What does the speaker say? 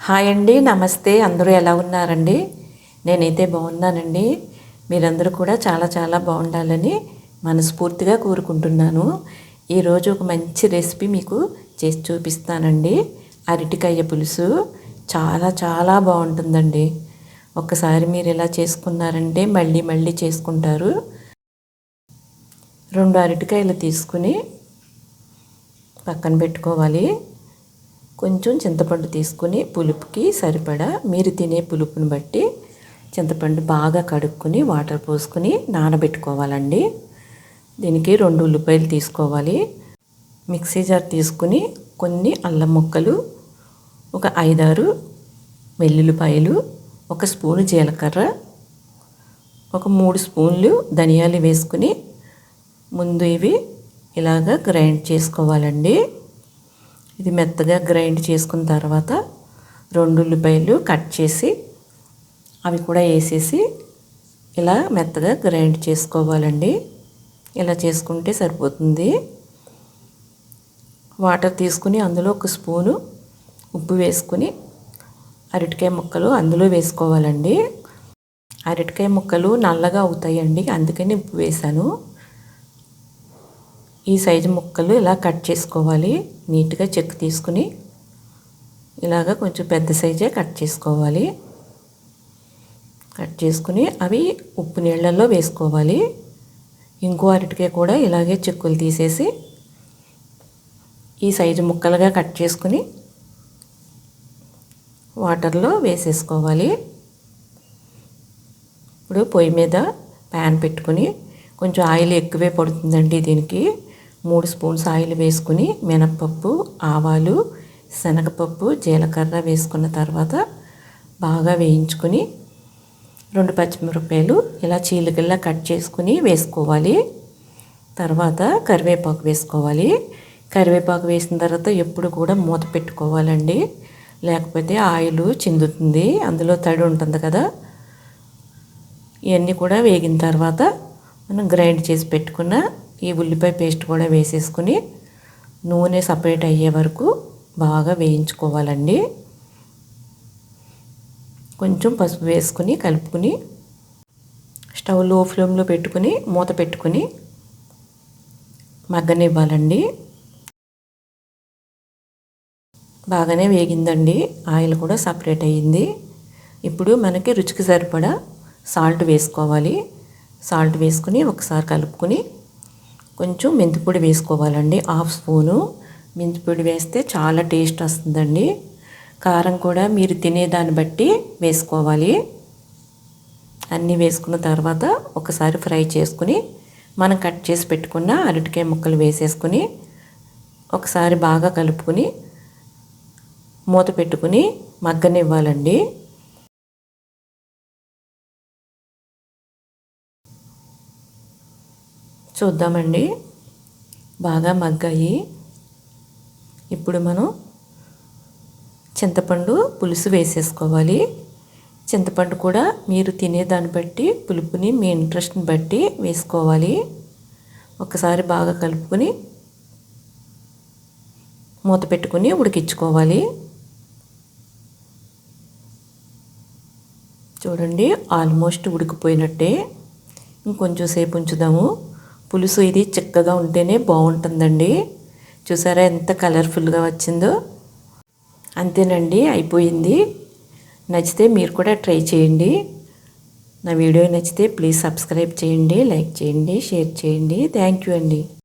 Hi అండి నమస్తే. అందరూ ఎలా ఉన్నారండి? నేనైతే బాగున్నానండి. మీరందరూ కూడా చాలా చాలా బాగుండాలని మనస్ఫూర్తిగా కోరుకుంటున్నాను. ఈరోజు ఒక మంచి రెసిపీ మీకు చేసి చూపిస్తానండి. అరటికాయ పులుసు చాలా చాలా బాగుంటుందండి. ఒక్కసారి మీరు ఎలా చేసుకున్నారంటే మళ్ళీ మళ్ళీ చేసుకుంటారు. రెండు అరటికాయలు తీసుకుని పక్కన పెట్టుకోవాలి. కొంచెం చింతపండు తీసుకుని పులుపుకి సరిపడా మీరు తినే పులుపుని బట్టి చింతపండు బాగా కడుక్కొని వాటర్ పోసుకొని నానబెట్టుకోవాలండి. దీనికి రెండు ఉల్లిపాయలు తీసుకోవాలి. మిక్సీ జార్ తీసుకుని కొన్ని అల్లం ముక్కలు ఒక ఐదారు వెల్లుల్లిపాయలు ఒక స్పూను జీలకర్ర ఒక మూడు స్పూన్లు ధనియాలు వేసుకుని ముందు ఇవి ఇలాగ గ్రైండ్ చేసుకోవాలండి. ఇది మెత్తగా గ్రైండ్ చేసుకున్న తర్వాత రెండు ఉల్లిపాయలు కట్ చేసి అవి కూడా వేసేసి ఇలా మెత్తగా గ్రైండ్ చేసుకోవాలండి. ఇలా చేసుకుంటే సరిపోతుంది. వాటర్ తీసుకుని అందులో ఒక స్పూను ఉప్పు వేసుకుని అరటికాయ ముక్కలు అందులో వేసుకోవాలండి. అరటికాయ ముక్కలు నల్లగా అవుతాయండి అందుకని ఉప్పు వేసాను. ఈ సైజు ముక్కలు ఇలా కట్ చేసుకోవాలి. నీట్గా చెక్ తీసుకుని ఇలాగ కొంచెం పెద్ద సైజే కట్ చేసుకోవాలి. కట్ చేసుకుని అవి ఉప్పు నీళ్ళల్లో వేసుకోవాలి. ఇంకో అరటికాయ కూడా ఇలాగే చెక్కులు తీసేసి ఈ సైజు ముక్కలుగా కట్ చేసుకుని వాటర్లో వేసేసుకోవాలి. ఇప్పుడు పొయ్యి మీద ప్యాన్ పెట్టుకుని కొంచెం ఆయిల్ ఎక్కువే పడుతుందండి దీనికి. మూడు స్పూన్స్ ఆయిల్ వేసుకుని మినప్పప్పు ఆవాలు శనగపప్పు జీలకర్ర వేసుకున్న తర్వాత బాగా వేయించుకొని రెండు పచ్చిమిరపకాయలు ఇలా చీలికల్లా కట్ చేసుకుని వేసుకోవాలి. తర్వాత కరివేపాకు వేసుకోవాలి. కరివేపాకు వేసిన తర్వాత ఎప్పుడు కూడా మూత పెట్టుకోవాలండి. లేకపోతే ఆయిల్ చిందుతుంది. అందులో తడి ఉంటుంది కదా. ఇవన్నీ కూడా వేగిన తర్వాత మనం గ్రైండ్ చేసి పెట్టుకున్న ఈ ఉల్లిపాయ పేస్ట్ కూడా వేసేసుకుని నూనె సపరేట్ అయ్యే వరకు బాగా వేయించుకోవాలండి. కొంచెం పసుపు వేసుకుని కలుపుకుని స్టవ్లో ఫ్లేమ్లో పెట్టుకుని మూత పెట్టుకుని మగ్గనివ్వాలండి. బాగానే వేగిందండి. ఆయిల్ కూడా సపరేట్ అయ్యింది. ఇప్పుడు మనకి రుచికి సరిపడా సాల్ట్ వేసుకోవాలి. సాల్ట్ వేసుకుని ఒకసారి కలుపుకొని కొంచెం మెంతిపొడి వేసుకోవాలండి. హాఫ్ స్పూను మెంతిపొడి వేస్తే చాలా టేస్ట్ వస్తుందండి. కారం కూడా మీరు తినేదాన్ని బట్టి వేసుకోవాలి. అన్నీ వేసుకున్న తర్వాత ఒకసారి ఫ్రై చేసుకుని మనం కట్ చేసి పెట్టుకున్న అరటికాయ ముక్కలు వేసేసుకుని ఒకసారి బాగా కలుపుకొని మూత పెట్టుకుని మగ్గనివ్వాలండి. చూద్దామండి. బాగా మగ్గాయి. ఇప్పుడు మనం చింతపండు పులుసు వేసేసుకోవాలి. చింతపండు కూడా మీరు తినేదాన్ని బట్టి పులుపుని మీ ఇంట్రెస్ట్ని బట్టి వేసుకోవాలి. ఒకసారి బాగా కలుపుకొని మూత పెట్టుకుని ఉడికించుకోవాలి. చూడండి ఆల్మోస్ట్ ఉడికిపోయినట్టే. ఇంకొంచెం సేపు ఉంచుదాము. పులుసు ఇది చిక్కగా ఉంటేనే బాగుంటుందండి. చూసారా ఎంత కలర్ఫుల్గా వచ్చిందో? అంతేనండి అయిపోయింది. నచ్చితే మీరు కూడా ట్రై చేయండి. నా వీడియో నచ్చితే ప్లీజ్ సబ్స్క్రైబ్ చేయండి లైక్ చేయండి షేర్ చేయండి. థ్యాంక్ యూ అండి.